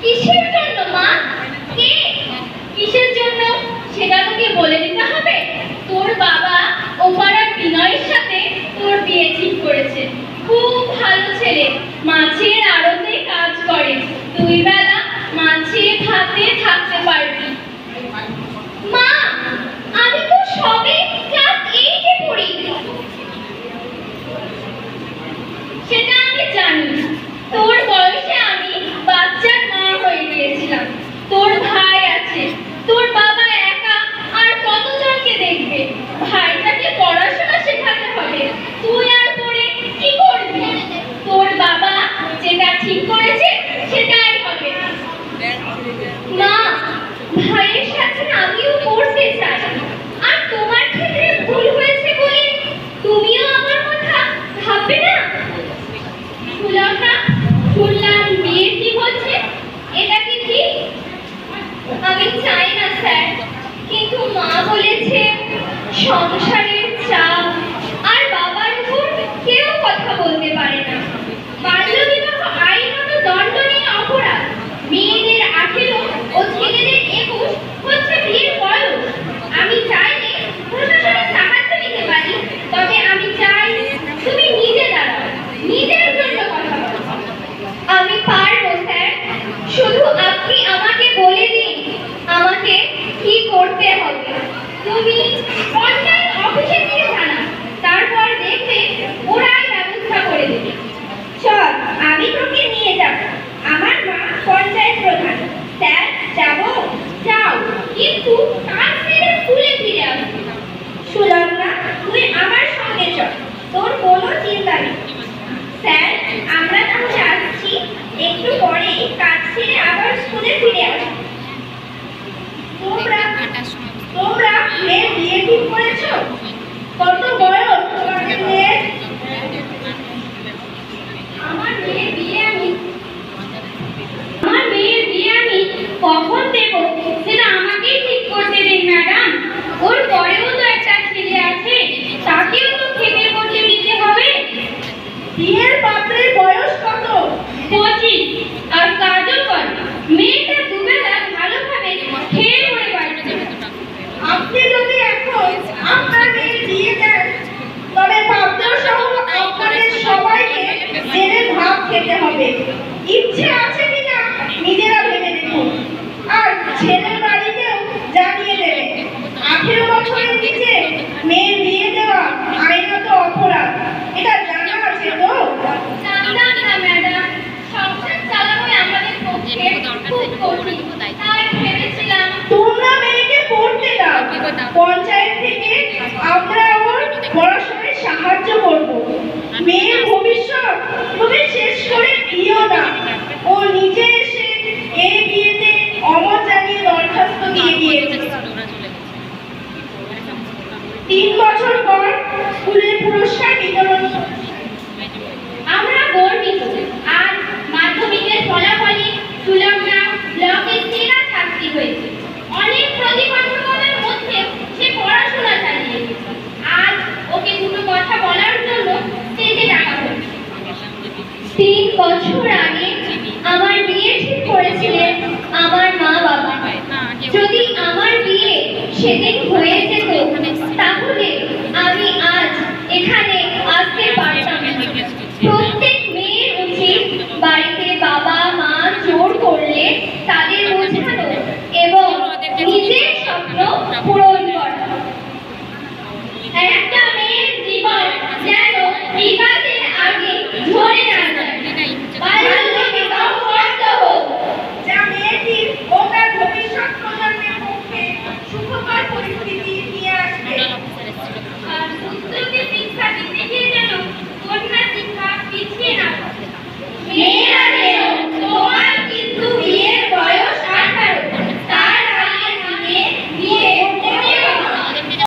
কিসের জন্য, মা? কে? কিসের জন্য? সেটা তোকে বলে দিতে হবে। তোর বাবা ও পাড়ার বিনয়ের সাথে তোর বিয়ে ঠিক করেছে। খুব ভালো ছেলে। মাছের আড়তে কাজ করে। দুই বেলা মাছের ভাতে থাকতে পারবি। ঠিক করেছি সেটাই হবে। মা, ভাইয়ের সাথে আমিও পড়তে চাই। আর তোমার ক্ষেত্রে ভুল হয়েছে বলে তুমিও আমার কথা ভাববে না? সুলতা শুনলাম মেয়ের কি বলছে? এটা কি ঠিক? আমি চাই না, স্যার। কিন্তু মা বলেছে, সংসারের চাপ আর বাবার উপর কেউ কথা বলতে পারে রেডি করেছ? Thank you. তিন বছর আগে আমার বিয়ে ঠিক করেছিলেন আমার মা বাবা। হ্যাঁ, হ্যাঁ, হ্যাঁ। যদি আমার বিয়ে সেদিন হয়ে যেত